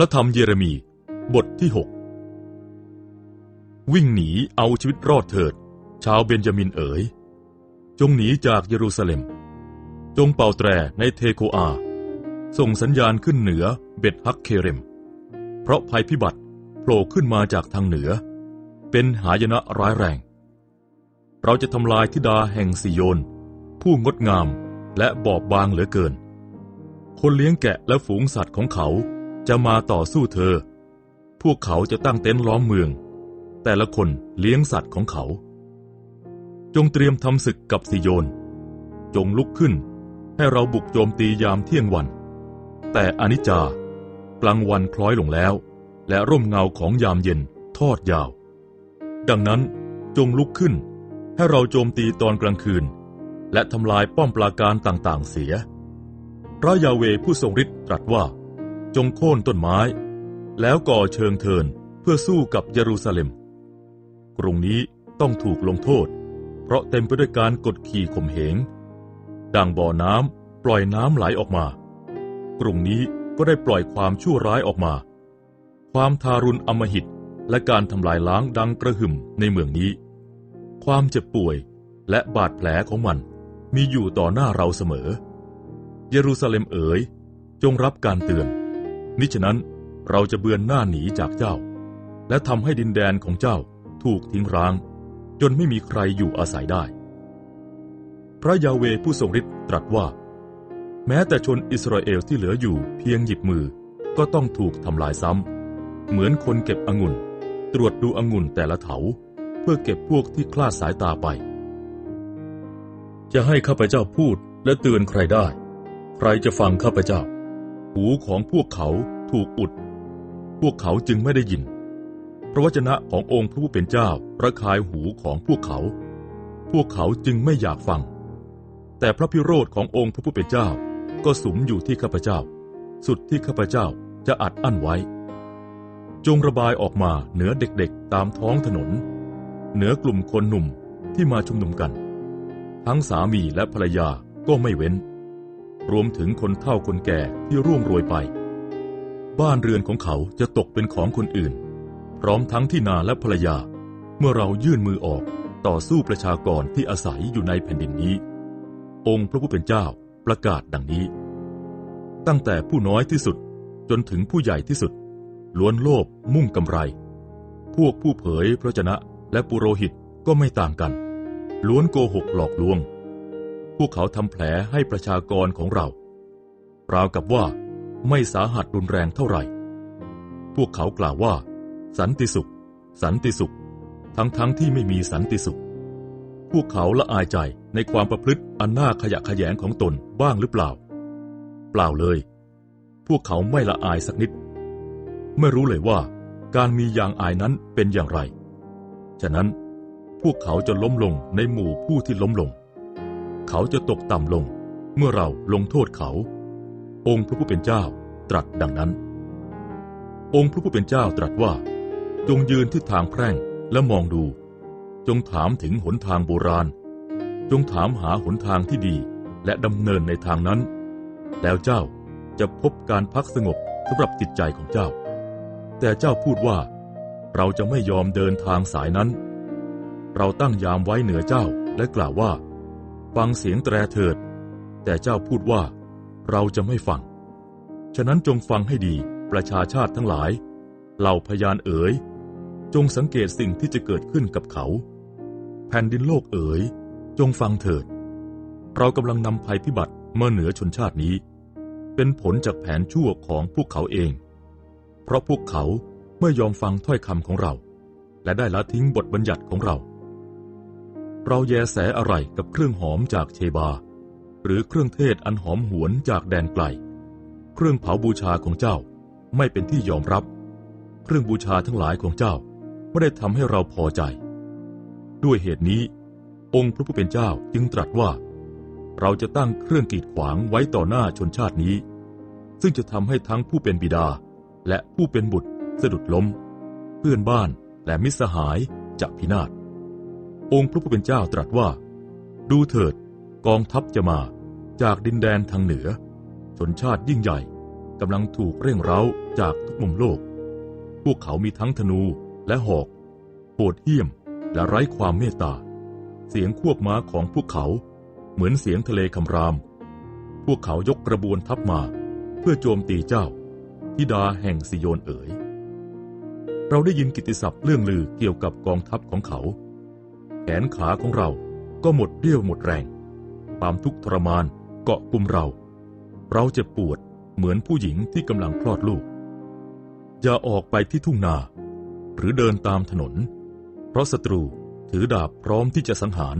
ระธรรมเยเรมี บทที่หกวิ่งหนีเอาชีวิตรอดเถิด ชาวเบนจามินเอ๋ย จงหนีจากเยรูซาเล็ม จงเป่าแตรในเทโคอา ส่งสัญญาณขึ้นเหนือเบตฮักเคเรม เพราะภัยพิบัติโผล่ขึ้นมาจากทางเหนือ เป็นหายนะร้ายแรง เราจะทำลายทิดาแห่งสิโยน ผู้งดงามและบอบบางเหลือเกิน คนเลี้ยงแกะและฝูงสัตว์ของเขา จะมาต่อสู้เธอ พวกเขาจะตั้งเต็นท์ล้อมเมือง แต่ละคนเลี้ยงสัตว์ของเขา จงเตรียมทำศึกกับสิโยน จงลุกขึ้น ให้เราบุกโจมตียามเที่ยงวัน แต่อนิจจากลางวันคล้อยลงแล้ว และร่มเงาของยามเย็นทอดยาว ดังนั้นจงลุกขึ้น ให้เราโจมตีตอนกลางคืน และทำลายป้อมปราการต่างๆเสีย พระยาเวผู้ทรงฤทธิ์ตรัสว่า จงโค่นต้นไม้ แล้วก่อเชิงเทินเพื่อสู้กับเยรูซาเล็ม กรุงนี้ต้องถูกลงโทษ เพราะเต็มไปด้วยการกดขี่ข่มเหง ดังบ่อน้ำปล่อยน้ำไหลออกมา กรุงนี้ก็ได้ปล่อยความชั่วร้ายออกมา ความทารุณอมหิตและการทำลายล้างดังกระหึ่มในเมืองนี้ ความเจ็บป่วยและบาดแผลของมันมีอยู่ต่อหน้าเราเสมอ เยรูซาเล็มเอ๋ย จงรับการเตือน มิฉะนั้นเราจะเบือนหน้าหนีจากเจ้า และทำให้ดินแดนของเจ้าถูกทิ้งร้าง จนไม่มีใครอยู่อาศัยได้ พระยาเวผู้ทรงฤทธิ์ตรัสว่า แม้แต่ชนอิสราเอลที่เหลืออยู่เพียงหยิบมือก็ต้องถูกทำลายซ้ำ เหมือนคนเก็บองุ่น ตรวจดูองุ่นแต่ละเถา เพื่อเก็บพวกที่คลาดสายตาไป จะให้ข้าพเจ้าพูดและเตือนใครได้ ใครจะฟังข้าพเจ้า หูของพวกเขาถูกอุด พวกเขาจึงไม่ได้ยิน พระวจนะขององค์พระผู้เป็นเจ้าระคายหูของพวกเขา พวกเขาจึงไม่อยากฟัง แต่พระพิโรธขององค์พระผู้เป็นเจ้าก็สุมอยู่ที่ข้าพเจ้า สุดที่ข้าพเจ้าจะอัดอั้นไว้ จงระบายออกมาเหนือเด็กๆตามท้องถนน เหนือกลุ่มคนหนุ่มที่มาชุมนุมกัน ทั้งสามีและภรรยาก็ไม่เว้น รวมถึงคนเฒ่าคนแก่ที่ร่วงโรยไป บ้านเรือนของเขาจะตกเป็นของคนอื่น พร้อมทั้งที่นาและภรรยา เมื่อเรายื่นมือออกต่อสู้ประชากรที่อาศัยอยู่ในแผ่นดินนี้ องค์พระผู้เป็นเจ้าประกาศดังนี้ ตั้งแต่ผู้น้อยที่สุดจนถึงผู้ใหญ่ที่สุด ล้วนโลภมุ่งกำไร พวกผู้เผยพระชนะและปุโรหิตก็ไม่ต่างกัน ล้วนโกหกหลอกลวง วกเขาทำแผลให้ประชากรของเรา ราวกับว่าไม่สาหัสรุนแรงเท่าไหร่ พวกเขากล่าวว่า สันติสุข สันติสุข ทั้งๆทที่ไม่มีสันติสุข พวกเขาละอายใจในความประพฤติอันน่าขยะแขยงของตนบ้างหรือเปล่า เปล่าเลย พวกเขาไม่ละอายสักนิด ไม่รู้เลยว่า การมียางอายนั้นเป็นอย่างไร ฉะนั้นพวกเขาจะล้มลงในหมู่ผู้ที่ล้มลง เขาจะตกต่ำลง เมื่อเราลงโทษเขา องค์พระผู้เป็นเจ้าตรัสดังนั้น องค์พระผู้เป็นเจ้าตรัสว่า จงยืนที่ทางแพร่งและมองดู จงถามถึงหนทางโบราณ จงถามหาหนทางที่ดีและดำเนินในทางนั้น แล้วเจ้าจะพบการพักสงบสำหรับจิตใจของเจ้า แต่เจ้าพูดว่า เราจะไม่ยอมเดินทางสายนั้น เราตั้งยามไว้เหนือเจ้าและกล่าวว่า ฟังเสียงแตรเถิด แต่เจ้าพูดว่าเราจะไม่ฟัง ฉะนั้นจงฟังให้ดีประชาชาติทั้งหลาย เหล่าพยานเอ๋ย จงสังเกตสิ่งที่จะเกิดขึ้นกับเขา แผ่นดินโลกเอ๋ย จงฟังเถิด เรากำลังนำภัยพิบัติมาเหนือชนชาตินี้ เป็นผลจากแผนชั่วของพวกเขาเอง เพราะพวกเขาไม่ยอมฟังถ้อยคำของเรา และได้ละทิ้งบทบัญญัติของเรา เราแยแสอะไรกับเครื่องหอมจากเชบา หรือเครื่องเทศอันหอมหวนจากแดนไกล เครื่องเผาบูชาของเจ้าไม่เป็นที่ยอมรับ เครื่องบูชาทั้งหลายของเจ้าไม่ได้ทำให้เราพอใจ ด้วยเหตุนี้ องค์พระผู้เป็นเจ้าจึงตรัสว่า เราจะตั้งเครื่องกีดขวางไว้ต่อหน้าชนชาตินี้ ซึ่งจะทำให้ทั้งผู้เป็นบิดา และผู้เป็นบุตรสะดุดล้ม เพื่อนบ้านและมิสหายจะพินาศ องค์พระผู้เป็นเจ้าตรัสว่า ดูเถิด กองทัพจะมา จากดินแดนทางเหนือ ชนชาติยิ่งใหญ่กำลังถูกเร่งเร้าจากทุกมุมโลก พวกเขามีทั้งธนูและหอกโหดเหี้ยมและไร้ความเมตตา เสียงควบม้าของพวกเขาเหมือนเสียงทะเลคำราม พวกเขายกกระบวนทัพมา เพื่อโจมตีเจ้าทิดาแห่งสิโยนเอ๋ย เราได้ยินกิตติศัพท์เรื่องลือเกี่ยวกับกองทัพของเขา แขนขาของเราก็หมดเรี่ยวหมดแรง ความทุกข์ทรมานเกาะกลุ่มเรา เราเจ็บปวดเหมือนผู้หญิงที่กำลังคลอดลูก อย่าออกไปที่ทุ่งนา หรือเดินตามถนน เพราะศัตรูถือดาบพร้อมที่จะสังหาร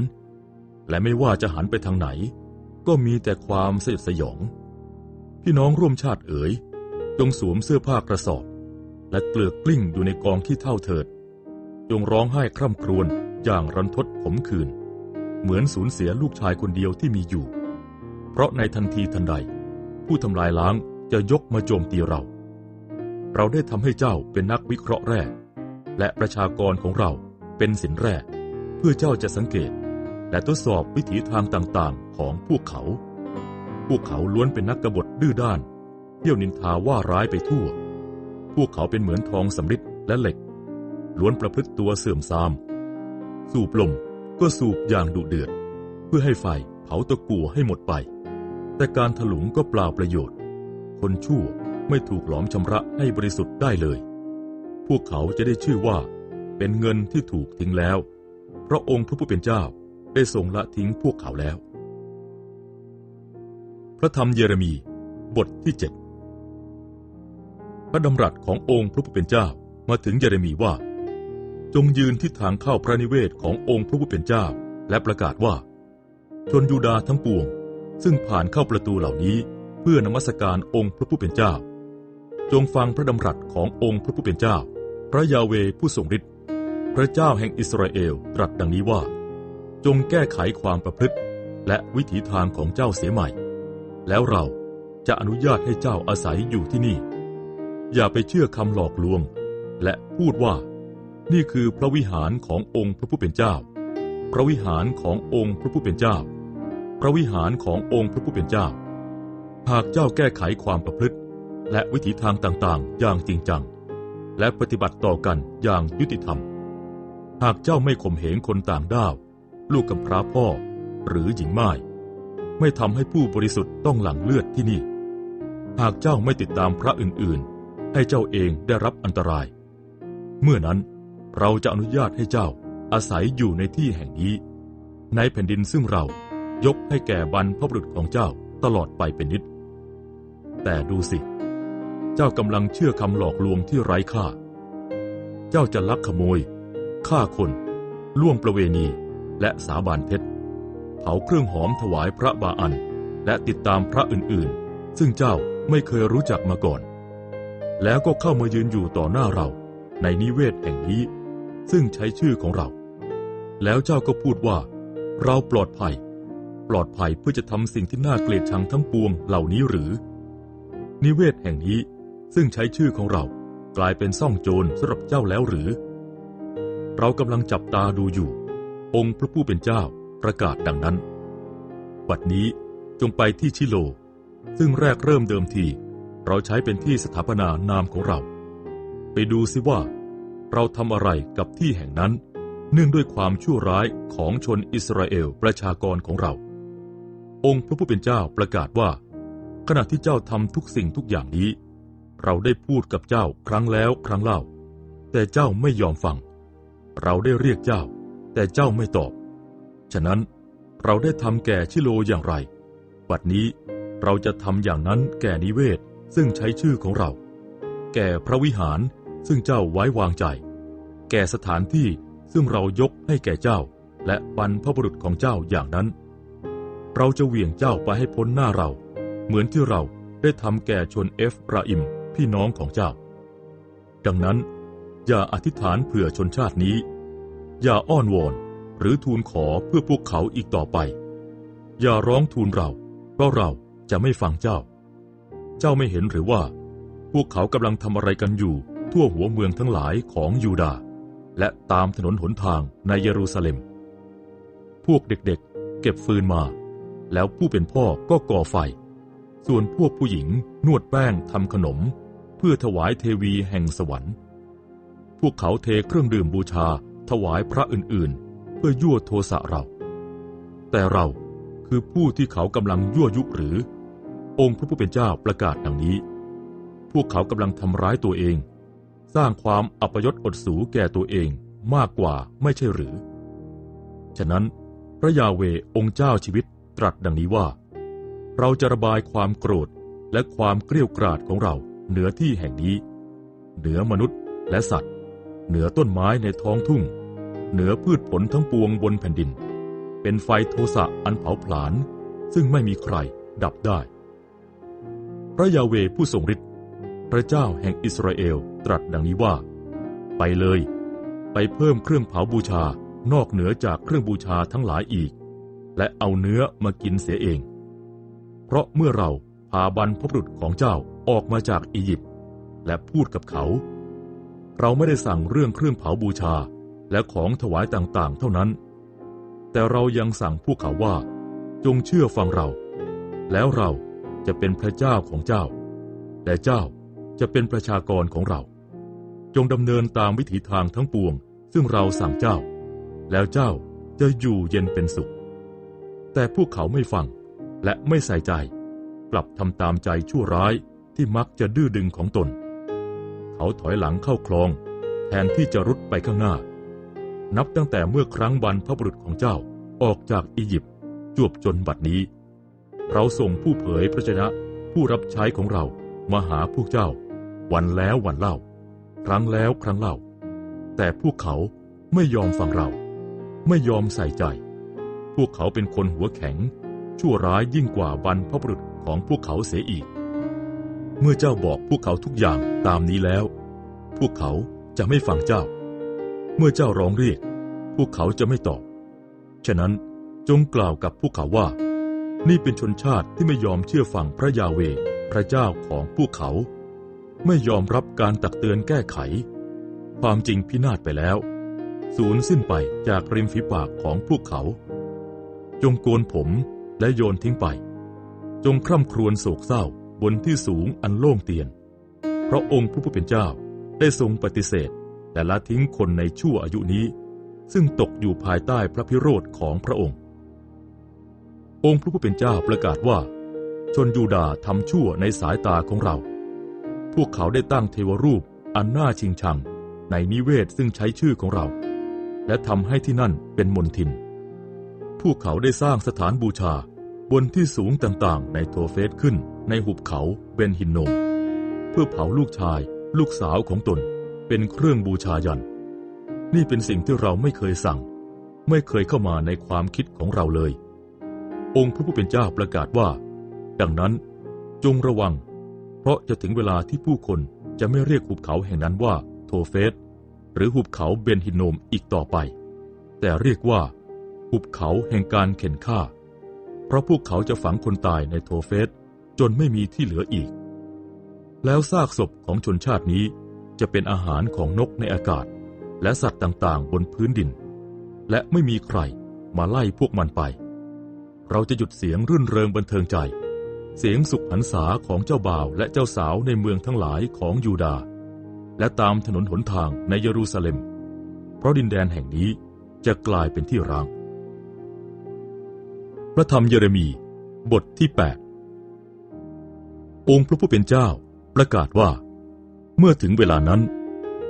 และไม่ว่าจะหันไปทางไหน ก็มีแต่ความสยดสยอง พี่น้องร่วมชาติเอ๋ย จงสวมเสื้อผ้ากระสอบ และเกลือกกลิ้งอยู่ในกองที่เท่าเถิด จงร้องไห้คร่ำครวญ อย่างรันทดขมขื่นเหมือนสูญเสียลูกชายคนเดียวที่มีอยู่ เพราะในทันทีทันใด ผู้ทำลายล้างจะยกมาโจมตีเรา เราได้ทำให้เจ้าเป็นนักวิเคราะห์แร่และประชากรของเราเป็นสินแร่เพื่อเจ้าจะสังเกต และทดสอบวิถีทางต่างๆ ของพวกเขา พวกเขาล้วนเป็นนักกบฏดื้อด้าน เที่ยวนินทาว่าร้ายไปทั่ว พวกเขาเป็นเหมือนทองสำริดและเหล็ก ล้วนประพฤติตัวเสื่อมทราม สูบลมก็สูบอย่างดุเดือด เพื่อให้ไฟเผาตะกั่วให้หมดไป แต่การถลุงก็เปล่าประโยชน์ คนชั่วไม่ถูกหลอมชำระให้บริสุทธิ์ได้เลย พวกเขาจะได้ชื่อว่า เป็นเงินที่ถูกทิ้งแล้ว เพราะองค์พระผู้เป็นเจ้าได้ทรงละทิ้งพวกเขาแล้ว พระธรรมเยเรมีบทที่เจ็ดพระดำรัสขององค์พระผู้เป็นเจ้ามาถึงเยเรมีว่า จงยืนที่ทางเข้าพระนิเวศขององค์พระผู้เป็นเจ้า และประกาศว่า ชนยูดาห์ทั้งปวง ซึ่งผ่านเข้าประตูเหล่านี้เพื่อนมัสการองค์พระผู้เป็นเจ้า จงฟังพระดำรัสขององค์พระผู้เป็นเจ้า พระยาเวผู้ทรงฤทธิ์พระเจ้าแห่งอิสราเอลตรัสดังนี้ว่า จงแก้ไขความประพฤติ และวิถีทางของเจ้าเสียใหม่ แล้วเราจะอนุญาตให้เจ้าอาศัยอยู่ที่นี่ อย่าไปเชื่อคำหลอกลวง และพูดว่า นี่คือพระวิหารขององค์พระผู้เป็นเจ้า พระวิหารขององค์พระผู้เป็นเจ้า พระวิหารขององค์พระผู้เป็นเจ้า หากเจ้าแก้ไขความประพฤติ และวิถีทางต่างๆ อย่างจริงจัง และปฏิบัติต่อกันอย่างยุติธรรม หากเจ้าไม่ข่มเหงคนต่างด้าว ลูกกำพร้าพ่อ หรือหญิงม่าย ไม่ทำให้ผู้บริสุทธิ์ต้องหลั่งเลือดที่นี่ หากเจ้าไม่ติดตามพระอื่นๆ ให้เจ้าเองได้รับอันตราย เมื่อนั้น เราจะอนุญาตให้เจ้าอาศัยอยู่ในที่แห่งนี้ ในแผ่นดินซึ่งเรายกให้แก่บรรพบุรุษของเจ้าตลอดไปเป็นนิด แต่ดูสิ เจ้ากำลังเชื่อคำหลอกลวงที่ไร้ค่า เจ้าจะลักขโมย ฆ่าคน ล่วงประเวณี และสาบานเท็จ เผาเครื่องหอมถวายพระบาอัน และติดตามพระอื่นๆ ซึ่งเจ้าไม่เคยรู้จักมาก่อน แล้วก็เข้ามายืนอยู่ต่อหน้าเราในนิเวศแห่งนี้ ซึ่งใช้ชื่อของเรา แล้วเจ้าก็พูดว่า เราปลอดภัย ปลอดภัยเพื่อจะทำสิ่งที่น่าเกลียดชังทั้งปวงเหล่านี้หรือ นิเวศแห่งนี้ซึ่งใช้ชื่อของเรา กลายเป็นซ่องโจรสำหรับเจ้าแล้วหรือ เรากำลังจับตาดูอยู่ องค์พระผู้เป็นเจ้าประกาศดังนั้น บัดนี้จงไปที่ชิโล ซึ่งแรกเริ่มเดิมที เราใช้เป็นที่สถาปนานามของเรา ไปดูสิว่า เราทำอะไรกับที่แห่งนั้น เนื่องด้วยความชั่วร้ายของชนอิสราเอลประชากรของเรา องค์พระผู้เป็นเจ้าประกาศว่า ขณะที่เจ้าทำทุกสิ่งทุกอย่างนี้ เราได้พูดกับเจ้าครั้งแล้วครั้งเล่า แต่เจ้าไม่ยอมฟัง เราได้เรียกเจ้า แต่เจ้าไม่ตอบ ฉะนั้นเราได้ทำแก่ชิโลอย่างไร บัดนี้เราจะทำอย่างนั้นแก่นิเวศซึ่งใช้ชื่อของเรา แก่พระวิหาร ซึ่งเจ้าไว้วางใจ แก่สถานที่ซึ่งเรายกให้แก่เจ้า และบรรพบุรุษของเจ้าอย่างนั้น เราจะเหวี่ยงเจ้าไปให้พ้นหน้าเรา เหมือนที่เราได้ทำแก่ชนเอฟราอิมพี่น้องของเจ้า ดังนั้น อย่าอธิษฐานเผื่อชนชาตินี้ อย่าอ้อนวอนหรือทูลขอเพื่อพวกเขาอีกต่อไป อย่าร้องทูลเรา เพราะเราจะไม่ฟังเจ้า เจ้าไม่เห็นหรือว่า พวกเขากำลังทำอะไรกันอยู่ ทั่วหัวเมืองทั้งหลายของยูดาห์และตามถนนหนทางในเยรูซาเล็ม พวกเด็กๆ เก็บฟืนมา แล้วผู้เป็นพ่อก็ก่อไฟ ส่วนพวกผู้หญิงนวดแป้งทำขนม เพื่อถวายเทวีแห่งสวรรค์ พวกเขาเทเครื่องดื่มบูชาถวายพระอื่นๆ เพื่อยั่วโทสะเรา แต่เราคือผู้ที่เขากำลังยั่วยุหรือ องค์พระผู้เป็นเจ้าประกาศดังนี้ พวกเขากำลังทำร้ายตัวเอง สร้างความอัปยศอดสูแก่ตัวเองมากกว่าไม่ใช่หรือ ฉะนั้น พระยาเวองค์เจ้าชีวิตตรัสดังนี้ว่า เราจะระบายความโกรธและความเกลียวกราดของเราเหนือที่แห่งนี้ เหนือมนุษย์และสัตว์ เหนือต้นไม้ในท้องทุ่ง เหนือพืชผลทั้งปวงบนแผ่นดิน เป็นไฟโทสะอันเผาผลาญซึ่งไม่มีใครดับได้ พระยาเวผู้ทรงฤทธิ์พระเจ้าแห่งอิสราเอล ตรัสดังนี้ว่า ไปเลย ไปเพิ่มเครื่องเผาบูชานอกเหนือจากเครื่องบูชาทั้งหลายอีก และเอาเนื้อมากินเสียเอง เพราะเมื่อเราพาบรรพบุรุษของเจ้าออกมาจากอียิปต์และพูดกับเขา เราไม่ได้สั่งเรื่องเครื่องเผาบูชาและของถวายต่างๆ เท่านั้น แต่เรายังสั่งพวกเขาว่า จงเชื่อฟังเรา แล้วเราจะเป็นพระเจ้าของเจ้า และเจ้าจะเป็นประชากรของเรา จงดำเนินตามวิถีทางทั้งปวง ซึ่งเราสั่งเจ้า แล้วเจ้าจะอยู่เย็นเป็นสุข แต่พวกเขาไม่ฟังและไม่ใส่ใจ กลับทำตามใจชั่วร้ายที่มักจะดื้อดึงของตน เขาถอยหลังเข้าคลอง แทนที่จะรุดไปข้างหน้า นับตั้งแต่เมื่อครั้งบรรพบุรุษของเจ้าออกจากอียิปต์จวบจนบัดนี้ เราส่งผู้เผยพระชนะผู้รับใช้ของเรามาหาพวกเจ้า วันแล้ววันเล่า ครั้งแล้วครั้งเล่า แต่พวกเขาไม่ยอมฟังเรา ไม่ยอมใส่ใจ พวกเขาเป็นคนหัวแข็ง ชั่วร้ายยิ่งกว่าบรรพบุรุษของพวกเขาเสียอีก เมื่อเจ้าบอกพวกเขาทุกอย่างตามนี้แล้ว พวกเขาจะไม่ฟังเจ้า เมื่อเจ้าร้องเรียก พวกเขาจะไม่ตอบ ฉะนั้นจงกล่าวกับพวกเขาว่า นี่เป็นชนชาติที่ไม่ยอมเชื่อฟังพระยาเว พระเจ้าของพวกเขา ไม่ยอมรับการตักเตือนแก้ไข ความจริงพินาศไปแล้ว สูญสิ้นไปจากริมฝีปากของพวกเขา จงโกนผมและโยนทิ้งไป จงคร่ำครวญโศกเศร้าบนที่สูงอันโล่งเตียน เพราะองค์ผู้เป็นเจ้าได้ทรงปฏิเสธแต่ละทิ้งคนในชั่วอายุนี้ ซึ่งตกอยู่ภายใต้พระพิโรธของพระองค์ องค์พระผู้เป็นเจ้าประกาศว่า ชนยูดาทำชั่วในสายตาของเรา พวกเขาได้ตั้งเทวรูปอันน่าชิงชัง ในนิเวศซึ่งใช้ชื่อของเรา และทำให้ที่นั่นเป็นมนทิน พวกเขาได้สร้างสถานบูชา บนที่สูงต่างๆ ในโทเฟสขึ้นในหุบเขาเบนฮินนม เพื่อเผาลูกชายลูกสาวของตนเป็นเครื่องบูชายัน นี่เป็นสิ่งที่เราไม่เคยสั่ง ไม่เคยเข้ามาในความคิดของเราเลย องค์พระผู้เป็นเจ้าประกาศว่า ดังนั้นจงระวัง เพราะจะถึงเวลาที่ผู้คนจะไม่เรียกหุบเขาแห่งนั้นว่าโทเฟสหรือหุบเขาเบนฮินโนมอีกต่อไป แต่เรียกว่า หุบเขาแห่งการเข็นฆ่า เพราะพวกเขาจะฝังคนตายในโทเฟสจนไม่มีที่เหลืออีก แล้วซากศพของชนชาตินี้จะเป็นอาหารของนกในอากาศ และสัตว์ต่างๆ บนพื้นดิน และไม่มีใครมาไล่พวกมันไป เราจะหยุดเสียงรื่นเริงบันเทิงใจ เสียงสุขหันษาของเจ้าบ่าวและเจ้าสาวในเมืองทั้งหลายของยูดา และตามถนนหนทางในเยรูซาเล็ม เพราะดินแดนแห่งนี้จะกลายเป็นที่ร้าง พระธรรมเยเรมีบทที่ 8 องค์พระผู้เป็นเจ้าประกาศว่า เมื่อถึงเวลานั้น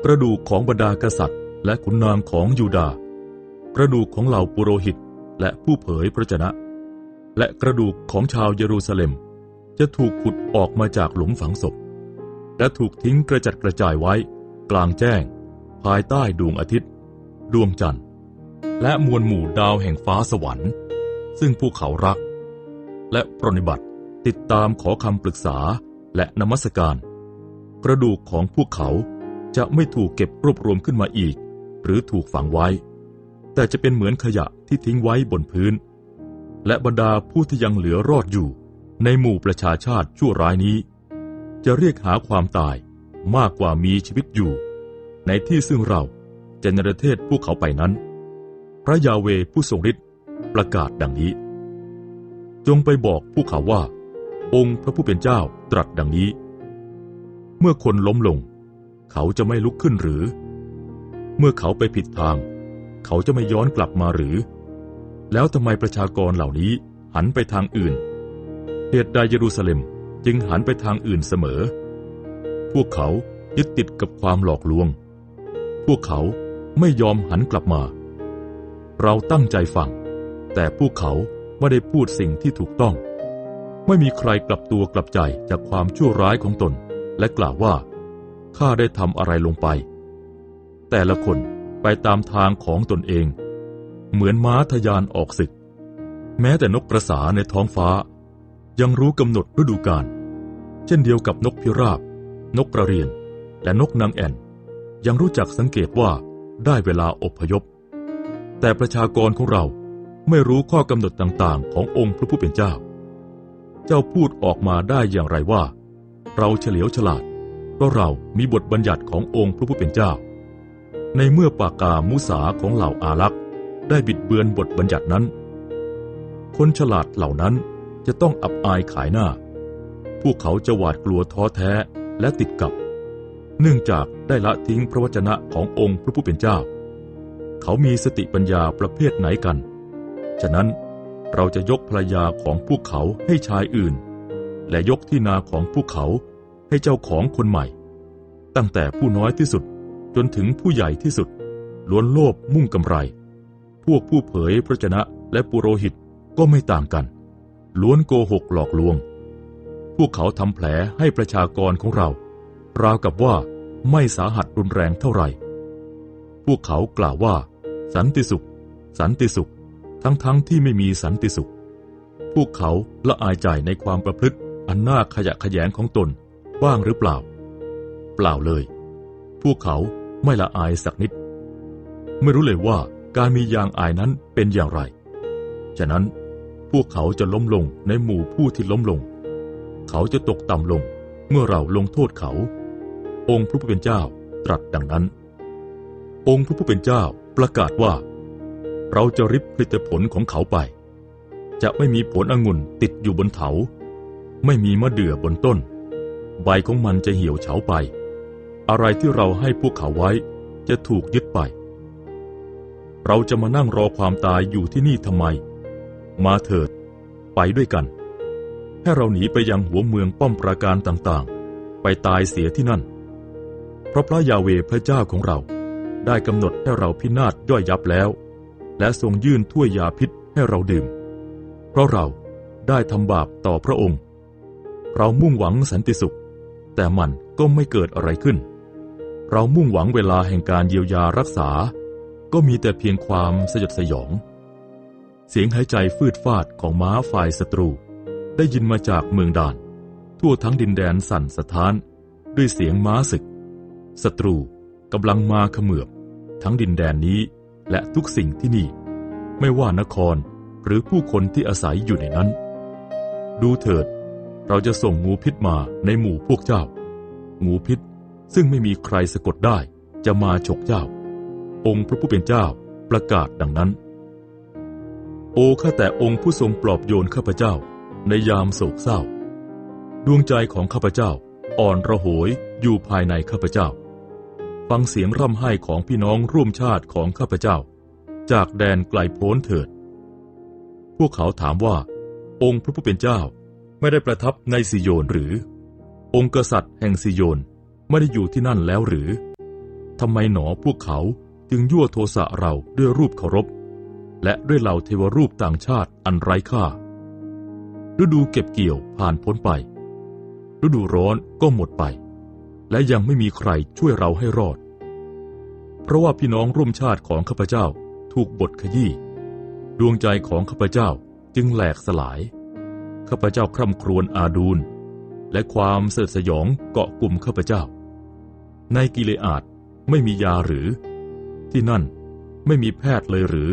กระดูกของบรรดากษัตริย์ และขุนนางของยูดา กระดูกของเหล่าปุโรหิตและผู้เผยพระชนะ และกระดูกของชาวเยรูซาเล็ม จะถูกขุดออกมาจากหลุมฝังศพ และถูกทิ้งกระจัดกระจายไว้ กลางแจ้ง ภายใต้ดวงอาทิตย์ ดวงจันทร์ และมวลหมู่ดาวแห่งฟ้าสวรรค์ ซึ่งพวกเขารัก และปรนนิบัติติดตามขอคำปรึกษาและนมัสการ กระดูกของพวกเขาจะไม่ถูกเก็บรวบรวมขึ้นมาอีก หรือถูกฝังไว้ แต่จะเป็นเหมือนขยะที่ทิ้งไว้บนพื้น และบรรดาผู้ที่ยังเหลือรอดอยู่ ในหมู่ประชาชาติชั่วร้ายนี้ จะเรียกหาความตายมากกว่ามีชีวิตอยู่ ในที่ซึ่งเราจะนรเทศพวกเขาไปนั้น พระยาเวผู้ทรงฤทธิ์ประกาศดังนี้ จงไปบอกพวกเขาว่า องค์พระผู้เป็นเจ้าตรัสดังนี้ เมื่อคนล้มลง เขาจะไม่ลุกขึ้นหรือ เมื่อเขาไปผิดทาง เขาจะไม่ย้อนกลับมาหรือ แล้วทำไมประชากรเหล่านี้หันไปทางอื่น เหตุใดเยรูซาเล็มจึงหันไปทางอื่นเสมอ พวกเขายึดติดกับความหลอกลวง พวกเขาไม่ยอมหันกลับมา เราตั้งใจฟัง แต่พวกเขาไม่ได้พูดสิ่งที่ถูกต้อง ไม่มีใครกลับตัวกลับใจจากความชั่วร้ายของตน และกล่าวว่า ข้าได้ทำอะไรลงไป แต่ละคนไปตามทางของตนเอง เหมือนม้าทะยานออกศึก แม้แต่นกกระสาในท้องฟ้า ยังรู้กำหนดฤดูกาล เช่นเดียวกับนกพิราบ นกกระเรียน และนกนางแอ่น ยังรู้จักสังเกตว่าได้เวลาอพยพ แต่ประชากรของเราไม่รู้ข้อกำหนดต่างๆ ขององค์พระผู้เป็นเจ้า เจ้าพูดออกมาได้อย่างไรว่า เราเฉลียวฉลาด เพราะเรามีบทบัญญัติขององค์พระผู้เป็นเจ้า ในเมื่อปากกามุสาของเหล่าอาลักษ์ได้บิดเบือนบทบัญญัตินั้น คนฉลาดเหล่านั้น จะต้องอับอายขายหน้า พวกเขาจะหวาดกลัวท้อแท้และติดกับ เนื่องจากได้ละทิ้งพระวจนะขององค์พระผู้เป็นเจ้า เขามีสติปัญญาประเภทไหนกัน ฉะนั้นเราจะยกภรรยาของพวกเขาให้ชายอื่น และยกที่นาของพวกเขาให้เจ้าของคนใหม่ ตั้งแต่ผู้น้อยที่สุดจนถึงผู้ใหญ่ที่สุด ล้วนโลภมุ่งกำไร พวกผู้เผยพระชนะและปุโรหิตก็ไม่ต่างกัน ล้วนโกหกหลอกลวง พวกเขาทำแผลให้ประชากรของเรา ราวกับว่าไม่สาหัสรุนแรงเท่าไหร่ พวกเขากล่าวว่า สันติสุข สันติสุข ทั้งๆทที่ไม่มีสันติสุข พวกเขาละอายใจในความประพฤติอันน่าขยะแขยงของตนบ้างหรือเปล่า เปล่าเลย พวกเขาไม่ละอายสักนิด ไม่รู้เลยว่าการมียางอายนั้นเป็นอย่างไร ฉะนั้น พวกเขาจะล้มลงในหมู่ผู้ที่ล้มลง เขาจะตกต่ำลงเมื่อเราลงโทษเขา องค์พระผู้เป็นเจ้าตรัสดังนั้น องค์พระผู้เป็นเจ้าประกาศว่า เราจะริบผลิตผลของเขาไป จะไม่มีผลองุ่นติดอยู่บนเถา ไม่มีมะเดื่อบนต้น ใบของมันจะเหี่ยวเฉาไป อะไรที่เราให้พวกเขาไว้จะถูกยึดไป เราจะมานั่งรอความตายอยู่ที่นี่ทำไม มาเถิด ไปด้วยกัน ให้เราหนีไปยังหัวเมืองป้อมปราการต่างๆ ไปตายเสียที่นั่น เพราะพระยาเวพระเจ้าของเรา ได้กำหนดให้เราพินาศย่อยยับแล้ว และทรงยื่นถ้วยยาพิษให้เราดื่ม เพราะเราได้ทำบาปต่อพระองค์ เรามุ่งหวังสันติสุข แต่มันก็ไม่เกิดอะไรขึ้น เรามุ่งหวังเวลาแห่งการเยียวยารักษา ก็มีแต่เพียงความสยดสยอง เสียงหายใจฟืดฟาดของม้าฝ่ายศัตรู ได้ยินมาจากเมืองด่าน ทั่วทั้งดินแดนสั่นสะท้าน ด้วยเสียงม้าศึกศัตรูกำลังมาเขมือบ ทั้งดินแดนนี้และทุกสิ่งที่นี่ ไม่ว่านครหรือผู้คนที่อาศัยอยู่ในนั้น ดูเถิด เราจะส่งงูพิษมาในหมู่พวกเจ้า งูพิษซึ่งไม่มีใครสะกดได้จะมาฉกเจ้า องค์พระผู้เป็นเจ้าประกาศดังนั้น โอ้ข้าแต่องค์ผู้ทรงปลอบโยนข้าพเจ้า ในยามโศกเศร้า ดวงใจของข้าพเจ้า อ่อนระโหยอยู่ภายในข้าพเจ้า ฟังเสียงร่ำไห้ของพี่น้องร่วมชาติของข้าพเจ้า จากแดนไกลโพ้นเถิด พวกเขาถามว่า องค์พระผู้เป็นเจ้าไม่ได้ประทับในสิโยนหรือ องค์กษัตริย์แห่งสิโยนไม่ได้อยู่ที่นั่นแล้วหรือทำไมหนอพวกเขาจึงยั่วโทสะเราด้วยรูปเคารพ และด้วยเหล่าเทวรูปต่างชาติอันไร้ค่า ฤดูเก็บเกี่ยวผ่านพ้นไป ฤดูร้อนก็หมดไป และยังไม่มีใครช่วยเราให้รอด เพราะว่าพี่น้องร่วมชาติของข้าพเจ้าถูกบทขยี้ดวงใจของข้าพเจ้าจึงแหลกสลาย ข้าพเจ้าคร่ำครวญอาดูล และความเสดสยองเกาะกลุ่มข้าพเจ้า ในกิเลอาดไม่มียาหรือ ที่นั่นไม่มีแพทย์เลยหรือ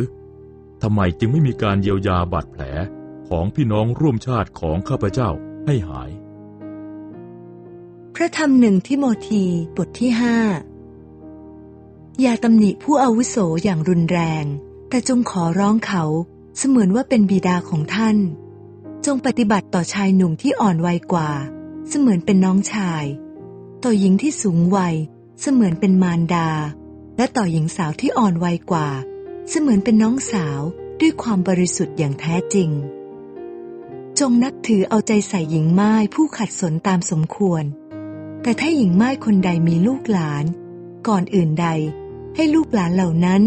ทำไมจึงไม่มีการเยียวยาบาดแผลของพี่น้องร่วมชาติของข้าพเจ้าให้หาย พระธรรมหนึ่งทิโมธีบทที่ห้าอย่าตำหนิผู้อาวุโสอย่างรุนแรง แต่จงขอร้องเขาเสมือนว่าเป็นบิดาของท่านจจงปฏิบัติต่อชายหนุ่มที่อ่อนวัยกว่า เสมือนเป็นน้องชาย ต่อหญิงที่สูงวัย เสมือนเป็นมารดา และต่อหญิงสาวที่อ่อนวัยกว่า เสมือนเป็นน้องสาวด้วยความบริสุทธิ์อย่างแท้จริง จงนับถือเอาใจใส่หญิงไม้ผู้ขัดสนตามสมควร แต่ถ้าหญิงไม้คนใดมีลูกหลาน ก่อนอื่นใด ให้ลูกหลานเหล่านั้น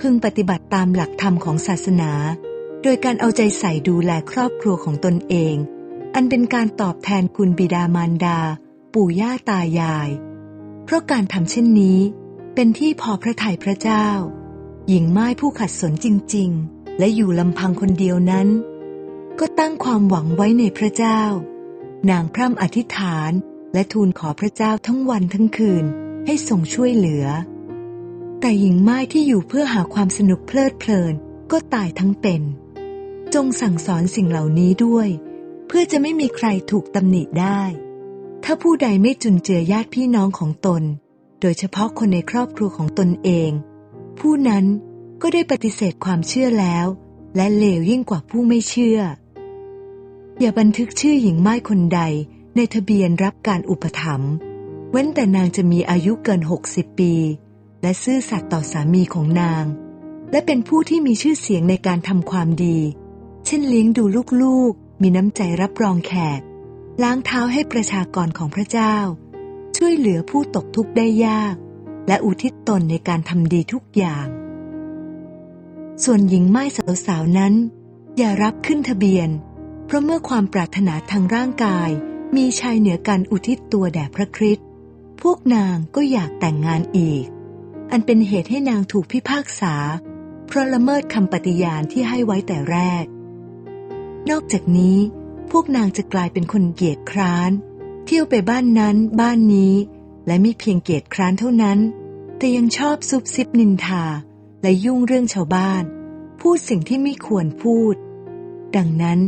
พึงปฏิบัติตามหลักธรรมของศาสนา โดยการเอาใจใส่ดูแลครอบครัวของตนเอง อันเป็นการตอบแทนคุณบิดามารดา ปู่ย่าตายาย เพราะการทำเช่นนี้ เป็นที่พอพระทัยพระเจ้า หญิงไม้ผู้ขัดสนจริง ๆ และอยู่ลำพังคนเดียวนั้น ก็ตั้งความหวังไว้ในพระเจ้า นางพร่ำอธิษฐานและทูลขอพระเจ้าทั้งวันทั้งคืนให้ทรงช่วยเหลือ แต่หญิงไม้ที่อยู่เพื่อหาความสนุกเพลิดเพลินก็ตายทั้งเป็น จงสั่งสอนสิ่งเหล่านี้ด้วย เพื่อจะไม่มีใครถูกตำหนิได้ ถ้าผู้ใดไม่จุนเจือญาติพี่น้องของตน โดยเฉพาะคนในครอบครัวของตนเอง ผู้นั้นก็ได้ปฏิเสธความเชื่อแล้ว และเลวยิ่งกว่าผู้ไม่เชื่อ อย่าบันทึกชื่อหญิงไม้คนใดในทะเบียนรับการอุปถัมภ์เว้นแต่นางจะมีอายุเกิน 60 ปี และซื่อสัตย์ต่อสามีของนาง และเป็นผู้ที่มีชื่อเสียงในการทำความดี เช่นเลี้ยงดูลูกๆ มีน้ำใจรับรองแขก ล้างเท้าให้ประชากรของพระเจ้า ช่วยเหลือผู้ตกทุกข์ได้ยาก และอุทิศตนในการทำดีทุกอย่าง ส่วนหญิงไม้สาวๆนั้น อย่ารับขึ้นทะเบียน เพราะเมื่อความปรารถนาทางร่างกาย มีชายเหนือการอุทิศตัวแด่พระคริสต์พวกนางก็อยากแต่งงานอีก อันเป็นเหตุให้นางถูกพิพากษา เพราะละเมิดคำปฏิญาณที่ให้ไว้แต่แรก นอกจากนี้ พวกนางจะกลายเป็นคนเกียจคร้าน เที่ยวไปบ้านนั้นบ้านนี้ และไม่เพียงเกียจคร้านเท่านั้น แต่ยังชอบซุบซิบนินทา และยุ่งเรื่องชาวบ้าน พูดสิ่งที่ไม่ควรพูด ดังนั้น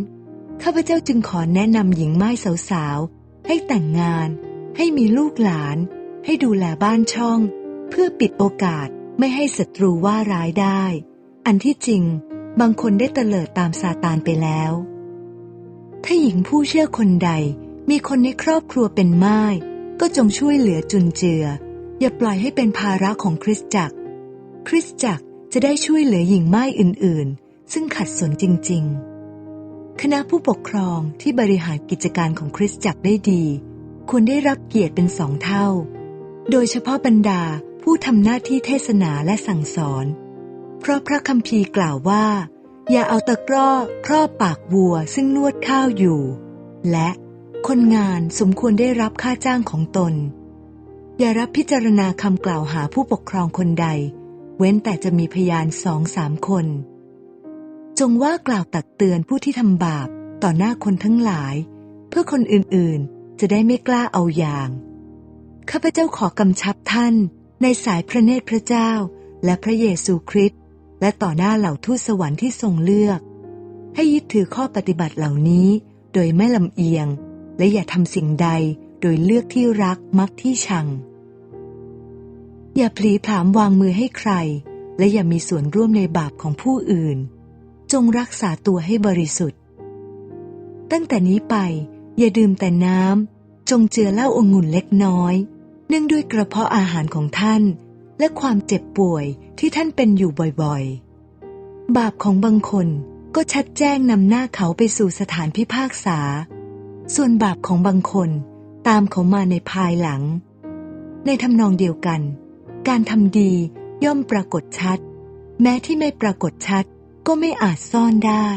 ข้าพเจ้าจึงขอแนะนำหญิงไม้สาวๆ ให้แต่งงาน ให้มีลูกหลาน ให้ดูแลบ้านช่อง เพื่อปิดโอกาสไม่ให้ศัตรูว่าร้ายได้ อันที่จริง บางคนได้เตลิดตามซาตานไปแล้ว ถ้าหญิงผู้เชื่อคนใดมีคนในครอบครัวเป็นไม้ ก็จงช่วยเหลือจุนเจือ อย่าปล่อยให้เป็นภาระของคริสตจักร คริสตจักรจะได้ช่วยเหลือหญิงไม้อื่น ๆ ซึ่งขัดสนจริง ๆ คณะผู้ปกครองที่บริหารกิจการของคริสตจักรได้ดี ควรได้รับเกียรติเป็นสองเท่า โดยเฉพาะบรรดาผู้ทำหน้าที่เทศนาและสั่งสอน เพราะพระคัมภีร์กล่าวว่า อย่าเอาตะกร้อครอบปากวัวซึ่งนวดข้าวอยู่ และ คนงานสมควรได้รับค่าจ้างของตน อย่ารับพิจารณาคำกล่าวหาผู้ปกครองคนใด เว้นแต่จะมีพยานสองสามคน จงว่ากล่าวตักเตือนผู้ที่ทำบาปต่อหน้าคนทั้งหลาย เพื่อคนอื่นๆ จะได้ไม่กล้าเอาอย่าง ข้าพเจ้าขอกำชับท่านในสายพระเนตรพระเจ้า และพระเยซูคริสต์และต่อหน้าเหล่าทูตสวรรค์ที่ทรงเลือก ให้ยึดถือข้อปฏิบัติเหล่านี้โดยไม่ลำเอียง และอย่าทำสิ่งใดโดยเลือกที่รักมักที่ชัง อย่าพลีผามวางมือให้ใคร และอย่ามีส่วนร่วมในบาปของผู้อื่น จงรักษาตัวให้บริสุทธิ์ ตั้งแต่นี้ไป อย่าดื่มแต่น้ำจงเจือเหล้าองุ่นเล็กน้อย เนื่องด้วยกระเพาะอาหารของท่าน และความเจ็บป่วยที่ท่านเป็นอยู่บ่อยๆ บาปของบางคนก็ชัดแจ้งนำหน้าเขาไปสู่สถานพิพากษา ส่วนบาปของบางคนตามเขามาในภายหลัง ในทำนองเดียวกัน การทำดีย่อมปรากฏชัด แม้ที่ไม่ปรากฏชัดก็ไม่อาจซ่อนได้